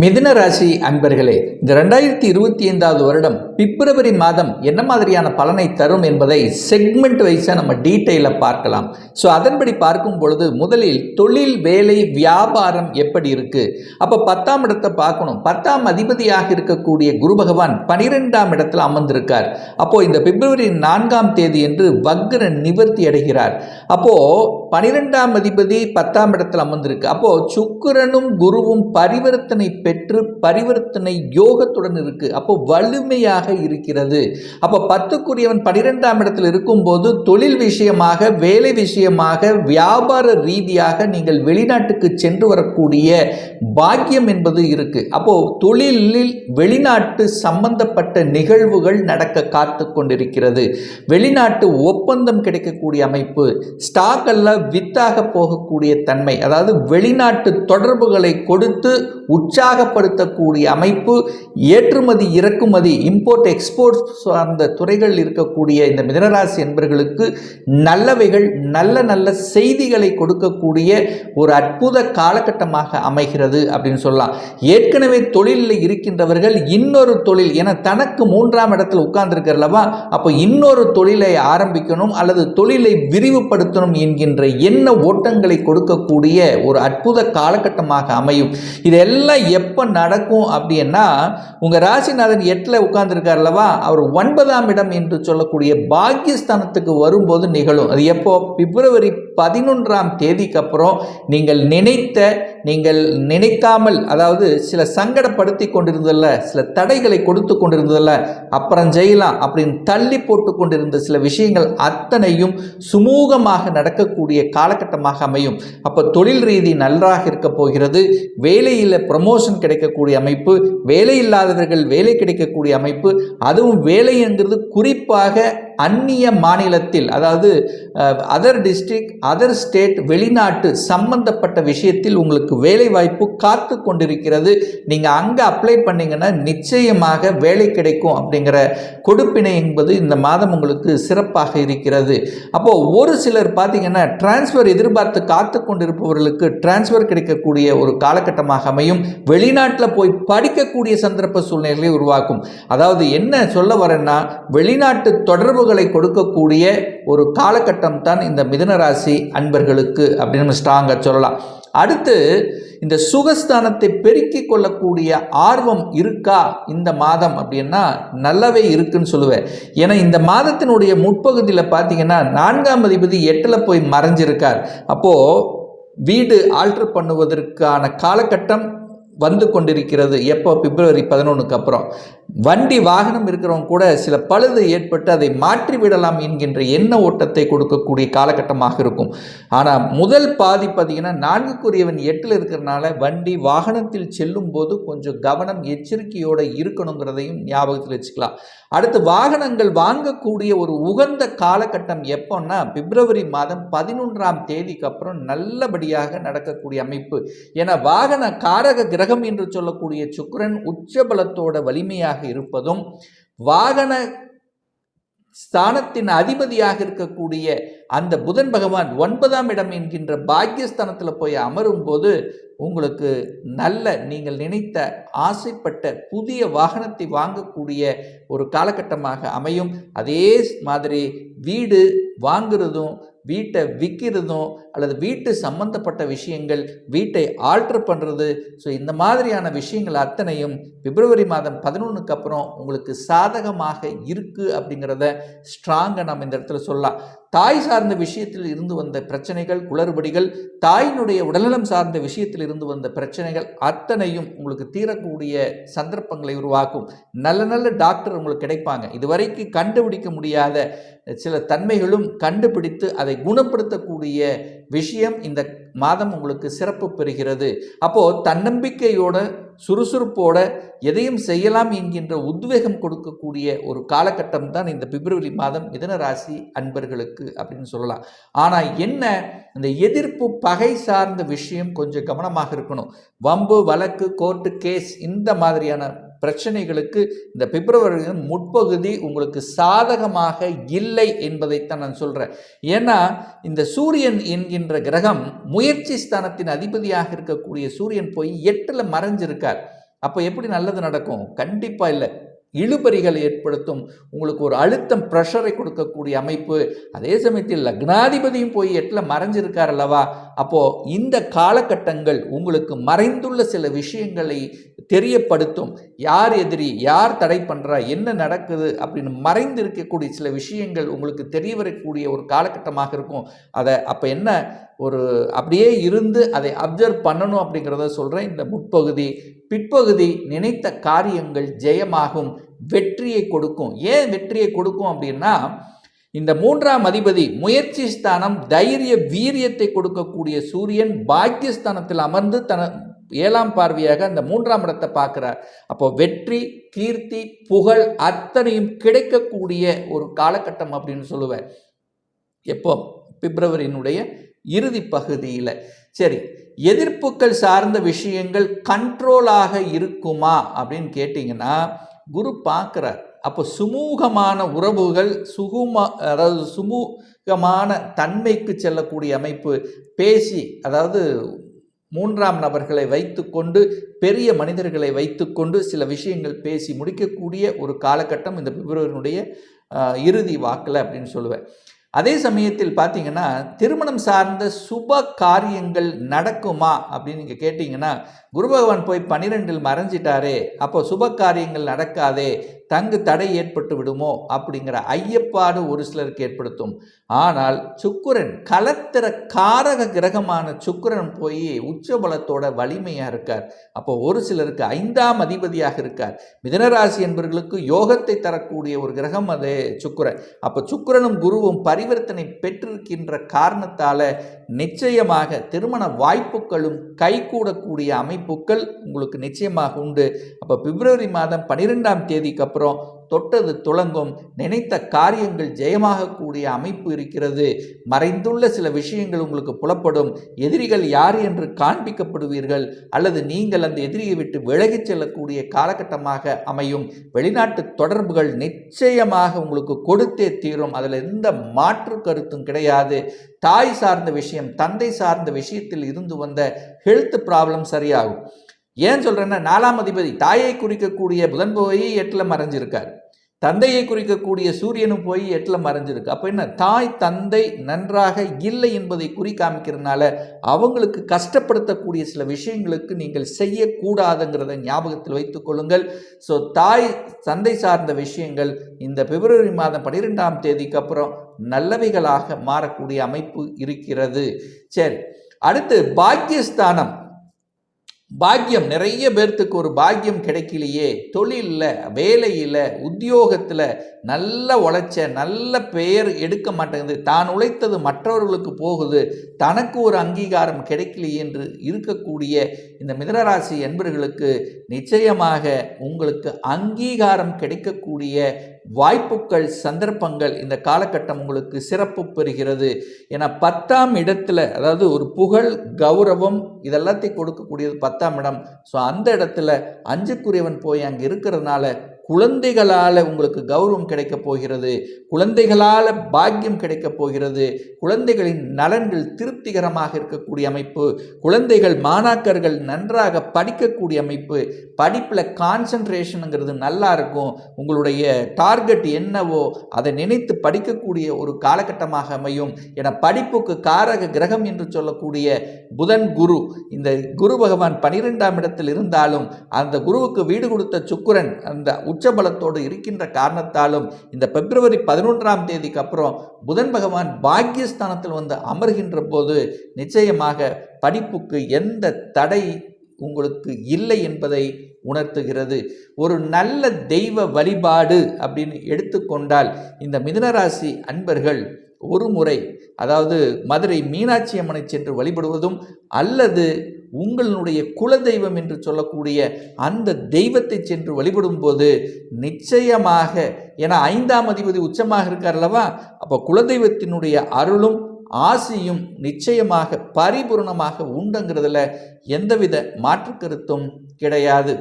மிதுன ராசி அன்பர்களே இந்த ரெண்டாயிரத்தி இருபத்தி ஐந்தாவது வருடம் பிப்ரவரி மாதம் என்ன மாதிரியான பலனை தரும் என்பதை செக்மெண்ட் வைஸாக நம்ம டீட்டெயிலாக பார்க்கலாம். ஸோ அதன்படி பார்க்கும் பொழுது முதலில் தொழில் வேலை வியாபாரம் எப்படி இருக்குது அப்போ பத்தாம் இடத்தை பார்க்கணும். பத்தாம் அதிபதியாக இருக்கக்கூடிய குரு பகவான் பனிரெண்டாம் இடத்தில் அமர்ந்திருக்கார். அப்போது இந்த பிப்ரவரி நான்காம் தேதி என்று வக்ர நிவர்த்தி அடைகிறார். அப்போ பனிரெண்டாம் அதிபதி பத்தாம் இடத்தில் அமர்ந்திருக்கு. அப்போது சுக்கிரனும் குருவும் பரிவர்த்தனை பெற்று பரிவர்த்தனை யோகத்துடன் இருக்கு. அப்போ வலிமையாக இருக்கிறது. அப்போ பத்துக்குரியவன் பனிரெண்டாம் இடத்தில் இருக்கும்போது தொழில் விஷயமாக வேலை விஷயமாக வியாபார ரீதியாக நீங்கள் வெளிநாட்டுக்கு சென்று வரக்கூடிய பாக்கியம் என்பது இருக்கு. அப்போ தொழிலில் வெளிநாட்டு சம்பந்தப்பட்ட நிகழ்வுகள் நடக்க காத்து கொண்டிருக்கிறது. வெளிநாட்டு ஒப்பந்தம் கிடைக்கக்கூடிய அமைப்பு ஸ்டாக் எல்லாம் வித்தாக போகக்கூடிய தன்மை அதாவது வெளிநாட்டு தொடர்புகளை கொடுத்து உற்சாக உற்சாகப்படுத்தக்கூடிய அமைப்பு ஏற்றுமதி இறக்குமதி இம்போர்ட் எக்ஸ்போர்ட் சார்ந்த துறைகள் இருக்கக்கூடிய இந்த மிதனராசி என்பர்களுக்கு நல்லவைகள் நல்ல நல்ல செய்திகளை கொடுக்கக்கூடிய ஒரு அற்புத காலகட்டமாக அமைகிறது அப்படின்னு சொல்லலாம். ஏற்கனவே தொழிலில் இருக்கின்றவர்கள் இன்னொரு தொழில் என தனக்கு மூன்றாம் இடத்தில் உட்கார்ந்துருக்கிறல்லவா அப்போ இன்னொரு தொழிலை ஆரம்பிக்கணும் அல்லது தொழிலை விரிவுபடுத்தணும் என்கின்ற எண்ண ஓட்டங்களை கொடுக்கக்கூடிய ஒரு அற்புத காலகட்டமாக அமையும். இதெல்லாம் எப்போ நடக்கும் அப்படின்னா உங்கள் ராசிநாதன் எட்டில் உட்கார்ந்துருக்கார்லவா அவர் ஒன்பதாம் இடம் என்று சொல்லக்கூடிய பாக்கியஸ்தானத்துக்கு வரும்போது நிகழும். அது எப்போ? பிப்ரவரி பதினொன்றாம் தேதிக்கு அப்புறம் நீங்கள் நினைத்த நீங்கள் நினைக்காமல் அதாவது சில சங்கடப்படுத்தி கொண்டிருந்ததில்ல சில தடைகளை கொடுத்து கொண்டிருந்ததில்ல அப்புறம் செய்யலாம் அப்படின்னு தள்ளி போட்டு கொண்டிருந்த சில விஷயங்கள் அத்தனையும் சுமூகமாக நடக்கக்கூடிய காலகட்டமாக அமையும். அப்போ தொழில் ரீதி நன்றாக இருக்க போகிறது. வேலையில் ப்ரமோஷன் கிடைக்கக்கூடிய அமைப்பு வேலை இல்லாதவர்கள் வேலை கிடைக்கக்கூடிய அமைப்பு. அதுவும் வேலைங்கிறது குறிப்பாக அந்நிய மாநிலத்தில் அதாவது அதர் டிஸ்ட்ரிக்ட் அதர் ஸ்டேட் வெளிநாட்டு சம்பந்தப்பட்ட விஷயத்தில் உங்களுக்கு வேலை வாய்ப்பு காத்து கொண்டிருக்கிறது. நீங்கள் அங்கே அப்ளை பண்ணிங்கன்னா நிச்சயமாக வேலை கிடைக்கும் அப்படிங்கிற கொடுப்பினை என்பது இந்த மாதம் உங்களுக்கு சிறப்பாக இருக்கிறது. அப்போது ஒரு சிலர் பார்த்தீங்கன்னா டிரான்ஸ்ஃபர் எதிர்பார்த்து காத்து கொண்டிருப்பவர்களுக்கு டிரான்ஸ்ஃபர் கிடைக்கக்கூடிய ஒரு காலகட்டமாக அமையும். வெளிநாட்டில் போய் படிக்கக்கூடிய சந்தர்ப்ப சூழ்நிலைகளை உருவாக்கும். அதாவது என்ன சொல்ல வரேன்னா வெளிநாட்டு தொடர்பு உறவுகளை கொடுக்கக்கூடிய ஒரு காலகட்டம் தான் இந்த மிதனராசி அன்பர்களுக்கு அப்படின்னு நம்ம ஸ்ட்ராங்காக சொல்லலாம். அடுத்து இந்த சுகஸ்தானத்தை பெருக்கிக் கொள்ளக்கூடிய ஆர்வம் இருக்கா இந்த மாதம் அப்படின்னா நல்லாவே இருக்குன்னு சொல்லுவேன். ஏன்னா இந்த மாதத்தினுடைய முற்பகுதியில் பார்த்தீங்கன்னா நான்காம் அதிபதி எட்டில் போய் மறைஞ்சிருக்கார். அப்போது வீடு ஆல்டர் பண்ணுவதற்கான காலகட்டம் வந்து கொண்டிருக்கிறது. எப்போ? பிப்ரவரி பதினொன்றுக்கு அப்புறம். வண்டி வாகனம் இருக்கிறவங்க கூட சில பழுது ஏற்பட்டு அதை மாற்றி விடலாம் என்கின்ற எண்ண ஓட்டத்தை கொடுக்கக்கூடிய காலகட்டமாக இருக்கும். ஆனால் முதல் பாதி பார்த்தீங்கன்னா நான்குக்குரியவன் எட்டில் இருக்கிறனால வண்டி வாகனத்தில் செல்லும் போது கொஞ்சம் கவனம் எச்சரிக்கையோடு இருக்கணுங்கிறதையும் ஞாபகத்தில் வச்சுக்கலாம். அடுத்து வாகனங்கள் வாங்கக்கூடிய ஒரு உகந்த காலகட்டம் எப்போன்னா பிப்ரவரி மாதம் பதினொன்றாம் தேதிக்கு அப்புறம் நல்லபடியாக நடக்கக்கூடிய அமைப்பு. ஏன்னா வாகன காரக கிரக கிரகம் என்று சொல்லக்கூடிய சுக்கரன் உச்சபலத்தோட வலிமையாக இருப்பதும் வாகன ஸ்தானத்தின் அதிபதியாக இருக்கக்கூடிய அந்த புதன் பகவான் ஒன்பதாம் இடம் என்கின்ற பாக்கியஸ்தானத்தில் போய் அமரும் போது உங்களுக்கு நல்ல நீங்கள் நினைத்த ஆசைப்பட்ட புதிய வாகனத்தை வாங்கக்கூடிய ஒரு காலகட்டமாக அமையும். அதே மாதிரி வீடு வாங்குறதும் வீட்டை விற்கிறதும் அல்லது வீட்டு சம்பந்தப்பட்ட விஷயங்கள் வீட்டை ஆல்ட்ரு பண்ணுறது ஸோ இந்த மாதிரியான விஷயங்கள் அத்தனையும் பிப்ரவரி மாதம் பதினொன்றுக்கு அப்புறம் உங்களுக்கு சாதகமாக இருக்குது அப்படிங்கிறத ஸ்ட்ராங்காக நம்ம இந்த இடத்துல சொல்லலாம். தாய் சார்ந்த விஷயத்தில் இருந்து வந்த பிரச்சனைகள் குளறுபடிகள் தாயினுடைய உடல்நலம் சார்ந்த விஷயத்தில் இருந்து வந்த பிரச்சனைகள் அத்தனையும் உங்களுக்கு தீரக்கூடிய சந்தர்ப்பங்களை உருவாக்கும். நல்ல நல்ல டாக்டர் உங்களுக்கு கிடைப்பாங்க. இதுவரைக்கும் கண்டுபிடிக்க முடியாத சில தன்மைகளும் கண்டுபிடித்து அதை குணப்படுத்தக்கூடிய விஷயம் இந்த மாதம் உங்களுக்கு சிறப்பு பெறுகிறது. அப்போது தன்னம்பிக்கையோட சுறுசுறுப்போட எதையும் செய்யலாம் என்கின்ற உத்வேகம் கொடுக்கக்கூடிய ஒரு காலகட்டம் தான் இந்த பிப்ரவரி மாதம் மிதன ராசி அன்பர்களுக்கு அப்படின்னு சொல்லலாம். ஆனால் என்ன இந்த எதிர்ப்பு பகை சார்ந்த விஷயம் கொஞ்சம் கவனமாக இருக்கணும். வம்பு வழக்கு கோர்ட்டு கேஸ் இந்த மாதிரியான பிரச்சனைகளுக்கு இந்த பிப்ரவரி முற்பகுதி உங்களுக்கு சாதகமாக இல்லை என்பதைத்தான் நான் சொல்கிறேன் ஏன்னா இந்த சூரியன் என்கின்ற கிரகம் முயற்சி ஸ்தானத்தின் அதிபதியாக இருக்கக்கூடிய சூரியன் போய் எட்டில் மறைஞ்சிருக்கார். அப்போ எப்படி நல்லது நடக்கும்? கண்டிப்பாக இல்லை. இழுபறிகளை ஏற்படுத்தும். உங்களுக்கு ஒரு அழுத்தம் ப்ரெஷரை கொடுக்கக்கூடிய அமைப்பு. அதே சமயத்தில் லக்னாதிபதியும் போய் எட்டில் மறைஞ்சிருக்கார் அல்லவா? அப்போது இந்த காலகட்டங்கள் உங்களுக்கு மறைந்துள்ள சில விஷயங்களை தெரியப்படுத்தும். யார் எதிரி யார் தடை பண்ணுறா என்ன நடக்குது அப்படின்னு மறைந்து இருக்கக்கூடிய சில விஷயங்கள் உங்களுக்கு தெரிய வரக்கூடிய ஒரு காலகட்டமாக இருக்கும். அதை அப்போ என்ன ஒரு அப்படியே இருந்து அதை அப்சர்வ் பண்ணணும் அப்படிங்கிறத சொல்கிறேன் இந்த முற்பகுதி பிற்பகுதி நினைத்த காரியங்கள் ஜெயமாகும் வெற்றியை கொடுக்கும். ஏன் வெற்றியை கொடுக்கும் அப்படின்னா இந்த மூன்றாம் அதிபதி முயற்சி ஸ்தானம் தைரிய வீரியத்தை கொடுக்கக்கூடிய சூரியன் பாக்கியஸ்தானத்தில் அமர்ந்து தன ஏழாம் பார்வையாக அந்த மூன்றாம் இடத்தை பார்க்குறார். அப்போ வெற்றி கீர்த்தி புகழ் அத்தனையும் கிடைக்கக்கூடிய ஒரு காலகட்டம் அப்படின்னு சொல்லுவேன் எப்போ? பிப்ரவரியினுடைய இறுதி பகுதியில். சரி எதிர்ப்புகள் சார்ந்த விஷயங்கள் கண்ட்ரோலாக இருக்குமா அப்படின்னு கேட்டிங்கன்னா குரு பார்க்குறார். அப்போ சுமூகமான உறவுகள் சுகுமா அதாவது சுமூகமான தன்மைக்கு செல்லக்கூடிய அமைப்பு பேசி அதாவது மூன்றாம் நபர்களை வைத்துக்கொண்டு பெரிய மனிதர்களை வைத்துக்கொண்டு சில விஷயங்கள் பேசி முடிக்கக்கூடிய ஒரு காலகட்டம் இந்த பிப்ரவரியினுடைய இறுதி வாக்கில் அப்படின்னு சொல்லுவேன். அதே சமயத்தில் பார்த்தீங்கன்னா திருமணம் சார்ந்த சுப காரியங்கள் நடக்குமா அப்படின்னு நீங்கள் கேட்டிங்கன்னா குரு பகவான் போய் பன்னிரெண்டில் மறைஞ்சிட்டாரே அப்போ சுப காரியங்கள் நடக்காதே தங்கு தடை ஏற்பட்டு விடுமோ அப்படிங்கிற ஐயப்பாடு ஒரு சிலருக்கு ஏற்படுத்தும். ஆனால் சுக்குரன் கலத்திர காரக கிரகமான சுக்குரன் போய் உச்சபலத்தோட வலிமையாக இருக்கார். அப்போ ஒரு சிலருக்கு ஐந்தாம் அதிபதியாக இருக்கார். மிதனராசி என்பவர்களுக்கு யோகத்தை தரக்கூடிய ஒரு கிரகம் அது சுக்குரன். அப்போ சுக்குரனும் குருவும் பரிவர்த்தனை பெற்றிருக்கின்ற காரணத்தால் நிச்சயமாக திருமண வாய்ப்புகளும் கைகூடக்கூடிய அமைப்புகள் உங்களுக்கு நிச்சயமாக உண்டு. அப்போ பிப்ரவரி மாதம் பன்னிரெண்டாம் தேதிக்கு அப்புறம் அப்புறம் தொட்டது துளங்கும். நினைத்த காரியங்கள் ஜெயமாகக்கூடிய அமைப்பு இருக்கிறது. மறைந்துள்ள சில விஷயங்கள் உங்களுக்கு புலப்படும். எதிரிகள் யார் என்று காண்பிக்கப்படுவீர்கள். அல்லது நீங்கள் அந்த எதிரியை விட்டு விலகிச் செல்லக்கூடிய காலகட்டமாக அமையும். வெளிநாட்டு தொடர்புகள் நிச்சயமாக உங்களுக்கு கொடுத்தே தீரும். அதில் எந்த மாற்று கருத்தும் கிடையாது. தாய் சார்ந்த விஷயம் தந்தை சார்ந்த விஷயத்தில் இருந்து வந்த ஹெல்த் ப்ராப்ளம் சரியாகும். ஏன் சொல்கிறேன்னா நாலாம் அதிபதி தாயை குறிக்கக்கூடிய புதன் போய் எட்டில் மறைஞ்சிருக்கார். தந்தையை குறிக்கக்கூடிய சூரியனும் போய் எட்டில் மறைஞ்சிருக்கு. அப்போ என்ன? தாய் தந்தை நன்றாக இல்லை என்பதை குறி காமிக்கிறதுனால அவங்களுக்கு கஷ்டப்படுத்தக்கூடிய சில விஷயங்களுக்கு நீங்கள் செய்யக்கூடாதுங்கிறத ஞாபகத்தில் வைத்துக் கொள்ளுங்கள். ஸோ தாய் தந்தை சார்ந்த விஷயங்கள் இந்த பிப்ரவரி மாதம் பனிரெண்டாம் தேதிக்கு அப்புறம் நல்லவைகளாக மாறக்கூடிய அமைப்பு இருக்கிறது. சரி அடுத்து பாக்கியஸ்தானம். பாக்கியம் நிறைய பேர்த்துக்கு ஒரு பாக்கியம் கிடைக்கலையே. தொழிலில் வேலையில் உத்தியோகத்தில் நல்ல உழைச்ச நல்ல பெயர் எடுக்க மாட்டேங்குது. தான் உழைத்தது மற்றவர்களுக்கு போகுது. தனக்கு ஒரு அங்கீகாரம் கிடைக்கலையே என்று இருக்கக்கூடிய இந்த மிதனராசி என்பர்களுக்கு நிச்சயமாக உங்களுக்கு அங்கீகாரம் கிடைக்கக்கூடிய வாய்ப்புகள் சந்தர்ப்பங்கள் இந்த காலகட்டம் உங்களுக்கு சிறப்பு பெறுகிறது. ஏன்னா பத்தாம் இடத்துல அதாவது ஒரு புகழ் கௌரவம் இதெல்லாத்தையும் கொடுக்கக்கூடியது பத்தாம் இடம். ஸோ அந்த இடத்துல அஞ்சுக்குரியவன் போய் அங்கே இருக்கிறதுனால குழந்தைகளால் உங்களுக்கு கௌரவம் கிடைக்கப் போகிறது. குழந்தைகளால் பாக்கியம் கிடைக்கப் போகிறது. குழந்தைகளின் நலன்கள் திருப்திகரமாக இருக்கக்கூடிய அமைப்பு. குழந்தைகள் மாணாக்கர்கள் நன்றாக படிக்கக்கூடிய அமைப்பு. படிப்பில் கான்சன்ட்ரேஷனுங்கிறது நல்லா இருக்கும். உங்களுடைய டார்கெட் என்னவோ அதை நினைத்து படிக்கக்கூடிய ஒரு காலகட்டமாக அமையும். என படிப்புக்கு காரக கிரகம் என்று சொல்லக்கூடிய புதன் குரு. இந்த குரு பகவான் பனிரெண்டாம் இடத்தில் இருந்தாலும் அந்த குருவுக்கு வீடு கொடுத்த சுக்குரன் அந்த உச்சபலத்தோடு இருக்கின்ற காரணத்தாலும் இந்த பிப்ரவரி பதினொன்றாம் தேதிக்கு அப்புறம் புதன் பகவான் பாக்கியஸ்தானத்தில் வந்து அமர்கின்ற போது நிச்சயமாக படிப்புக்கு எந்த தடை உங்களுக்கு இல்லை என்பதை உணர்த்துகிறது. ஒரு நல்ல தெய்வ வழிபாடு அப்படின்னு எடுத்துக்கொண்டால் இந்த மிதனராசி அன்பர்கள் ஒரு முறை அதாவது மதுரை மீனாட்சி அம்மனை சென்று வழிபடுவதும் அல்லது உங்களுடைய குலதெய்வம் என்று சொல்லக்கூடிய அந்த தெய்வத்தை சென்று வழிபடும் போது நிச்சயமாக ஏன்னா ஐந்தாம் அதிபதி உச்சமாக இருக்கார் அல்லவா? அப்போ குலதெய்வத்தினுடைய அருளும் ஆசியும் நிச்சயமாக பரிபூர்ணமாக உண்டுங்கிறதுல எந்தவித மாற்று கருத்தும் கிடையாது.